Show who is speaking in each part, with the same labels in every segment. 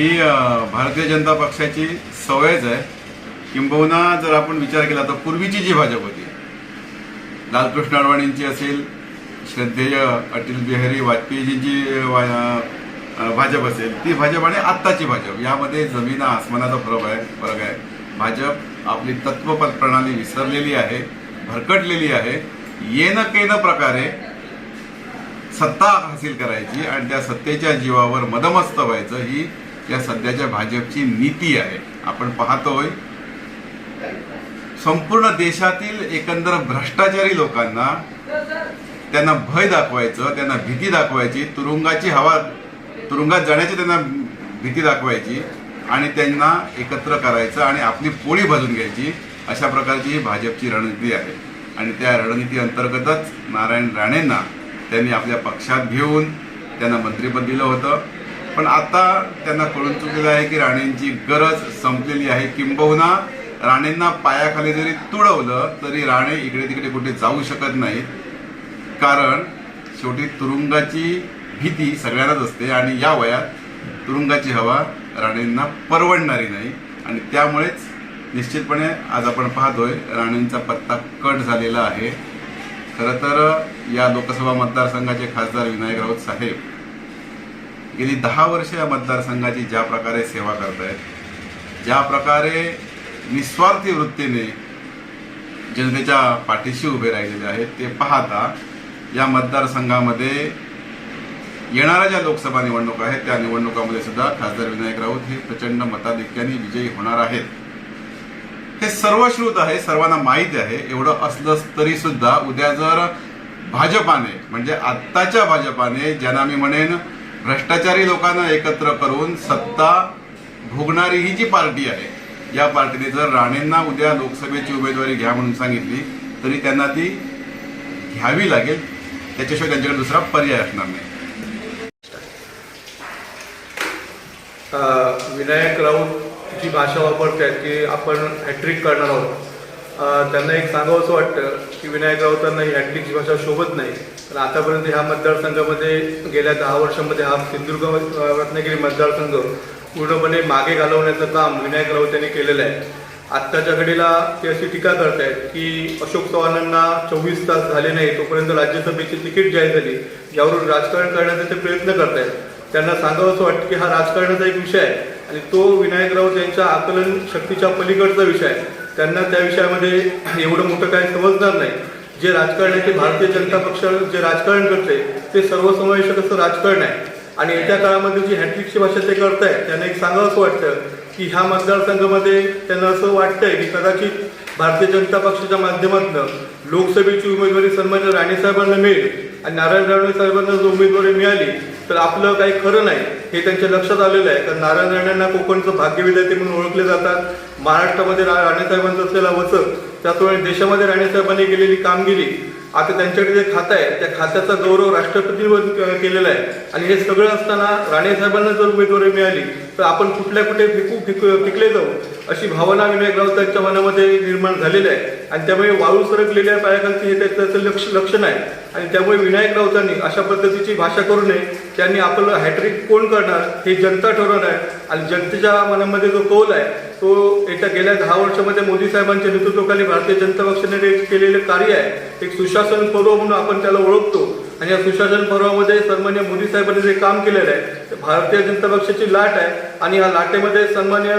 Speaker 1: ही भारतीय जनता पक्षाची सवयच आहे. किंबहुना जर आपण विचार केला तर पूर्वीची जी भाजप होती लालकृष्ण अडवाणींची असेल श्रद्धेय अटल बिहारी वाजपेयीजींची भाजप असेल ती भाजप आणि आत्ताची भाजप यामध्ये जमीन आसमानाचा फरक आहे फरक आहे. भाजप आपली तत्व प्रणाली विसरलेली आहे भरकटलेली आहे. येन केन प्रकारे सत्ता हासिल करायची आणि त्या सत्तेच्या जीवावर मदमस्त व्हायचं ही या सध्याच्या भाजपची नीती आहे. आपण पाहतोय. संपूर्ण देशातील एकंदर भ्रष्टाचारी लोकांना त्यांना भय दाखवायचं त्यांना भीती दाखवायची तुरुंगाची हवा तुरुंगात जाण्याची त्यांना भीती दाखवायची आणि त्यांना एकत्र करायचं आणि आपली पोळी भाजून घ्यायची अशा प्रकारची ही भाजपची रणनीती आहे. आणि त्या रणनीती अंतर्गतच नारायण राणेंना त्यांनी आपल्या पक्षात घेऊन त्यांना मंत्रिपद दिलं होतं. पण आता त्यांना कळून चुकलेलं आहे की राणेंची गरज संपलेली आहे. किंबहुना राणेंना पायाखाली जरी तुडवलं तरी राणे इकडे तिकडे कुठे जाऊ शकत नाहीत. कारण शेवटी तुरुंगाची भीती सगळ्यांनाच असते आणि या वयात तुरुंगाची हवा राणेंना परवडणारी नाही. आणि त्यामुळेच निश्चितपणे आज आपण पाहतोय राणेंचा पत्ता कट झालेला आहे. खरं तर या लोकसभा मतदारसंघाचे खासदार विनायक राऊत साहेब गेली दहा वर्ष या मतदारसंघाची ज्या प्रकारे सेवा करतायत ज्या प्रकारे निस्वार्थी वृत्तीने जनतेच्या पाठीशी उभे राहिलेले आहेत ते पाहता या मतदारसंघामध्ये येणाऱ्या ज्या लोकसभा निवडणुका आहेत त्या निवडणुकामध्ये सुद्धा खासदार विनायक राऊत हे प्रचंड मताधिक्याने विजयी होणार आहेत. हे सर्वश्रुत आहे सर्वांना माहिती आहे एवढं असलं तरी सुद्धा उद्या जर भाजपाने म्हणजे आत्ताच्या भाजपाने ज्यांना मी म्हणेन भ्रष्टाचारी लोकांना एकत्र करून सत्ता भोगणारी ही जी पार्टी आहे या पार्टीने जर राणेंना उद्या लोकसभेची उमेदवारी घ्या म्हणून सांगितली तरी त्यांना ती घ्यावी लागेल. त्याच्याशिवाय त्यांच्याकडे दुसरा पर्याय असणार नाही.
Speaker 2: विनायक राऊत जी भाषा वापरतात की आपण हॅट्रिक करणार आहोत. त्यांना एक सांगावं असं वाटतं की विनायक राऊतांना ही हॅट्रिकची भाषा शोभत नाही. पण आतापर्यंत ह्या मतदारसंघामध्ये गेल्या दहा वर्षामध्ये हा सिंधुदुर्ग रत्नागिरी मतदारसंघ पूर्णपणे मागे घालवण्याचं काम विनायक राऊत यांनी केलेलं आहे. आत्ताच्या घडीला ते अशी टीका करतायत की अशोक चव्हाणांना चोवीस तास झाले नाही तोपर्यंत राज्यसभेची तिकीट जाहीर झाली. यावरून राजकारण करण्याचे ते प्रयत्न करतायत. त्यांना सांगावं असं वाटतं की हा राजकारणाचा एक विषय आहे आणि तो विनायक राऊत यांच्या आकलन शक्तीच्या पलीकडचा विषय आहे. त्यांना त्या विषयामध्ये एवढं मोठं काही समजणार नाही. जे राजकारण आहे ते भारतीय जनता पक्ष जे राजकारण करते ते सर्वसमावेशक असं राजकारण आहे. आणि येत्या काळामध्ये जी हॅट्रिकची भाषा ते करत आहेत त्यांना एक सांगावं असं वाटतं की ह्या मतदारसंघामध्ये त्यांना असं वाटतंय की कदाचित भारतीय जनता पक्षाच्या माध्यमातून लोकसभेची उमेदवारी सन्मान्य राणेसाहेबांना मिळेल आणि नारायण राणे साहेबांना जर उमेदवारी मिळाली तर आपलं काही खरं नाही हे त्यांच्या लक्षात आलेलं आहे. कारण नारायण राणेंना कोकणचं भाग्य विद्यार्थी म्हणून ओळखले जातात. महाराष्ट्रामध्ये रा- राणेसाहेबांचा असलेला वचक त्याचप्रमाणे देशामध्ये राणेसाहेबांनी केलेली कामगिरी आता त्यांच्याकडे जे खातं आहे त्या खात्याचा गौरव राष्ट्रपतींवर केलेला आहे. आणि हे सगळं असताना राणेसाहेबांना जर उमेदवारी मिळाली तर आपण कुठल्या कुठे फिकू फिक फिकले जाऊ अशी भावना विनायक राऊतांच्या मनामध्ये निर्माण झालेली आहे. आणि त्यामुळे वाळू सरकलेल्या पायाखालती हे त्याचं लक्ष लक्षण आहे. आणि त्यामुळे विनायक राऊतांनी अशा पद्धतीची भाषा करू नये त्यांनी आपलं हॅट्रिक कोण करणार हे जनता ठरवणार आहे. आणि जनतेच्या मनामध्ये जो कौल आहे तो येत्या गेल्या दहा वर्षामध्ये मोदी साहेबांच्या नेतृत्वाखाली भारतीय जनता पक्षाने केलेले कार्य आहे. एक सुशासन पर्व म्हणून आपण त्याला ओळखतो. आणि या सुशासन पर्वामध्ये सन्मान्य मोदी साहेबांनी जे काम केलेलं आहे ते भारतीय जनता पक्षाची लाट आहे. आणि या लाटेमध्ये सन्मान्य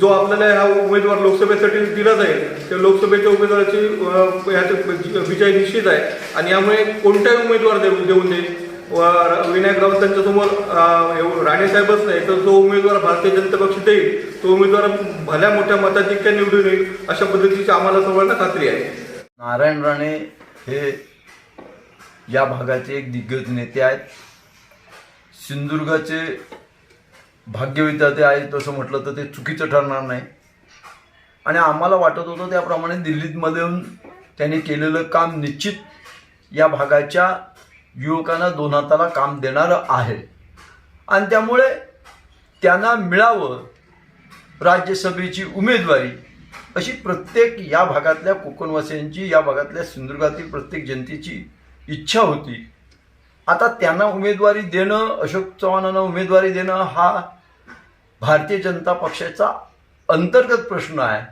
Speaker 2: जो आपल्याला हा उमेदवार लोकसभेसाठी दिला जाईल त्या लोकसभेच्या उमेदवाराची अ, विजय निश्चित आहे. आणि यामुळे कोणताही उमेदवार देऊ देऊन देईल विनायक राऊत त्यांच्यासमोर समोर राणे नाही तर जो उमेदवार भारतीय जनता पक्ष देईल तो उमेदवार भल्या मोठ्या मताधिक्या निवडून येईल अशा पद्धतीची आम्हाला सर्वांना खात्री आहे.
Speaker 3: नारायण राणे हे या भागाचे एक दिग्गज नेते आहेत. सिंधुदुर्गाचे भाग्यविधाते आहेत तसं म्हटलं तर ते चुकीचं ठरणार नाही. आणि आम्हाला वाटत होतं त्याप्रमाणे दिल्लीमधून त्यांनी केलेलं काम निश्चित या भागाच्या युवकांना दोन हाताला काम देणारं आहे. आणि त्यामुळे त्यांना मिळावं राज्यसभेची उमेदवारी अशी प्रत्येक या भागातल्या कोकणवासियांची या भागातल्या सिंधुदुर्गातील प्रत्येक जनतेची इच्छा होती. आता त्यांना उमेदवारी देणं अशोक चव्हाणांना उमेदवारी देणं हा भारतीय जनता पक्षाचा अंतर्गत प्रश्न आहे.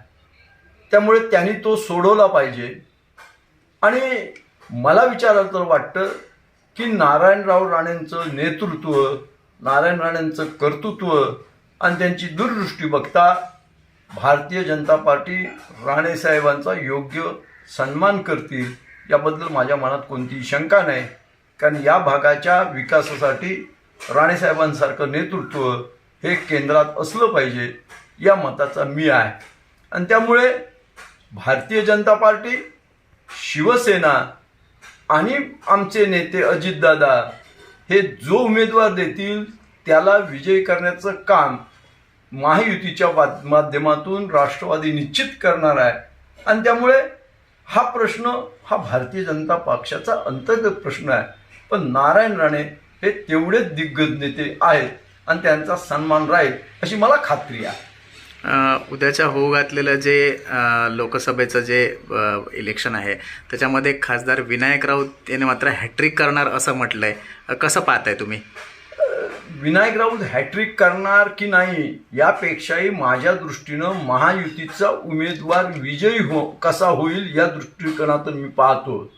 Speaker 3: त्यामुळे त्यांनी तो सोडवला पाहिजे. आणि मला विचारायला तर वाटतं की नारायणराव राणेंचं नेतृत्व नारायण राणेंचं कर्तृत्व आणि त्यांची दूरदृष्टी बघता भारतीय जनता पार्टी राणेसाहेबांचा योग्य सन्मान करतील याबद्दल माझ्या मनात कोणतीही शंका नाही. कारण या भागाच्या विकासासाठी राणेसाहेबांसारखं नेतृत्व हे केंद्रात असलं पाहिजे या मताचा मी आहे. आणि त्यामुळे भारतीय जनता पार्टी शिवसेना आणि आमचे नेते अजितदादा हे जो उमेदवार देतील त्याला विजयी करण्याचं काम महायुतीच्या माध्यमातून राष्ट्रवादी निश्चित करणार आहे. आणि त्यामुळे हा प्रश्न हा भारतीय जनता पक्षाचा अंतर्गत प्रश्न आहे. पण नारायण राणे हे तेवढेच दिग्गज नेते आहेत आणि त्यांचा सन्मान राहील अशी मला खात्री आहे.
Speaker 4: उद्याच्या होऊ घातलेलं जे लोकसभेचं जे इलेक्शन आहे त्याच्यामध्ये खासदार विनायक राऊत यांनी मात्र हॅट्रिक करणार असं म्हटलंय. आहे कसं पाहताय तुम्ही?
Speaker 3: विनायक राऊत हॅट्रिक करणार की नाही यापेक्षाही माझ्या दृष्टीनं महायुतीचा उमेदवार विजयी हो कसा होईल या दृष्टिकोनातून मी पाहतो.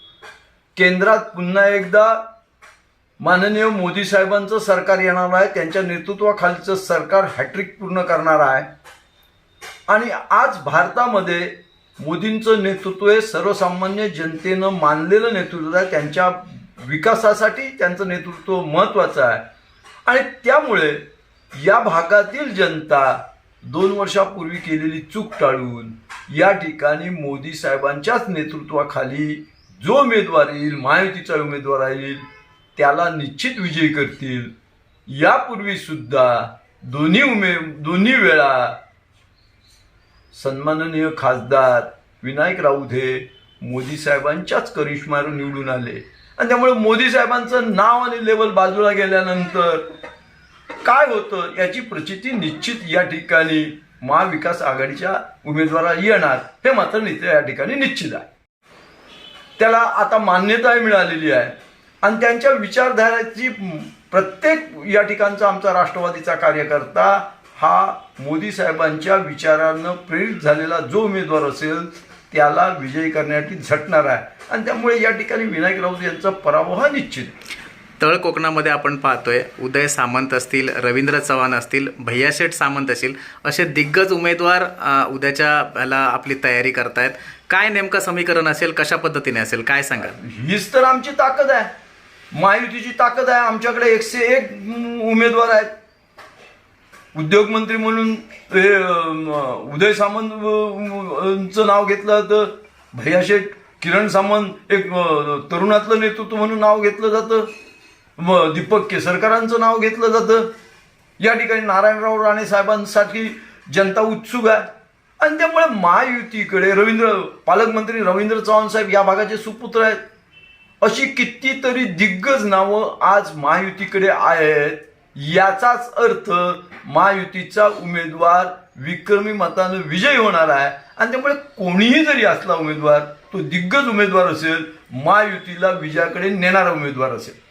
Speaker 3: केंद्रात पुन्हा एकदा माननीय मोदी साहेबांचं सरकार येणार आहे त्यांच्या नेतृत्वाखालीचं सरकार हॅट्रिक पूर्ण करणार आहे. आणि आज भारतामध्ये मोदींचं नेतृत्व हे सर्वसामान्य जनतेनं मानलेलं नेतृत्व आहे त्यांच्या विकासासाठी त्यांचं नेतृत्व महत्त्वाचं आहे. आणि त्यामुळे या भागातील जनता दोन वर्षापूर्वी केलेली चूक टाळून या ठिकाणी मोदी साहेबांच्याच नेतृत्वाखाली जो उमेदवार येईल महायुतीचा उमेदवार येईल त्याला निश्चित विजयी करतील. यापूर्वी सुद्धा दोन्ही उमे दोन्ही वेळा सन्माननीय खासदार विनायक राऊत हे मोदी साहेबांच्याच करिश्मावर निवडून आले. आणि त्यामुळे मोदी साहेबांचं नाव आणि लेवल बाजूला गेल्यानंतर काय होतं याची प्रचिती निश्चित या ठिकाणी महाविकास आघाडीच्या उमेदवारा येणार हे मात्र नित्य या ठिकाणी निश्चित आहे. त्याला आता मान्यताही मिळालेली आहे. आणि त्यांच्या विचारधाराची प्रत्येक या ठिकाणचा आमचा राष्ट्रवादीचा कार्यकर्ता हा मोदी साहेबांच्या विचारानं प्रेरित झालेला जो उमेदवार असेल त्याला विजयी करण्यासाठी झटणार आहे. आणि त्यामुळे या ठिकाणी विनायक राऊत यांचा पराभव हा निश्चित.
Speaker 4: तळ कोकणामध्ये आपण पाहतोय उदय सामंत असतील रवींद्र चव्हाण असतील भैयाशेठ सामंत असतील असे दिग्गज उमेदवार उद्याच्या ह्याला आपली तयारी करतायत. काय नेमकं समीकरण असेल कशा पद्धतीने असेल काय सांगा
Speaker 3: हीच तर आमची ताकद आहे. महायुतीची ताकद आहे. आमच्याकडे एकशे एक उमेदवार आहेत. उद्योगमंत्री म्हणून हे, उदय सामंतचं नाव घेतलं जातं. भैयाशेठ किरण सामंत एक तरुणातलं नेतृत्व म्हणून नाव घेतलं जातं. मग दीपक केसरकरांचं नाव घेतलं जातं. या ठिकाणी नारायणराव राणे साहेबांसाठी जनता उत्सुक आहे. आणि त्यामुळे महायुतीकडे रवींद्र पालकमंत्री रवींद्र चव्हाण साहेब या भागाचे सुपुत्र आहेत. अशी कितीतरी दिग्गज नावं आज महायुतीकडे आहेत. याचाच अर्थ महायुतीचा उमेदवार विक्रमी मतानं विजयी होणार आहे. आणि त्यामुळे कोणीही जरी असला उमेदवार तो दिग्गज उमेदवार असेल महायुतीला विजयाकडे नेणारा उमेदवार असेल.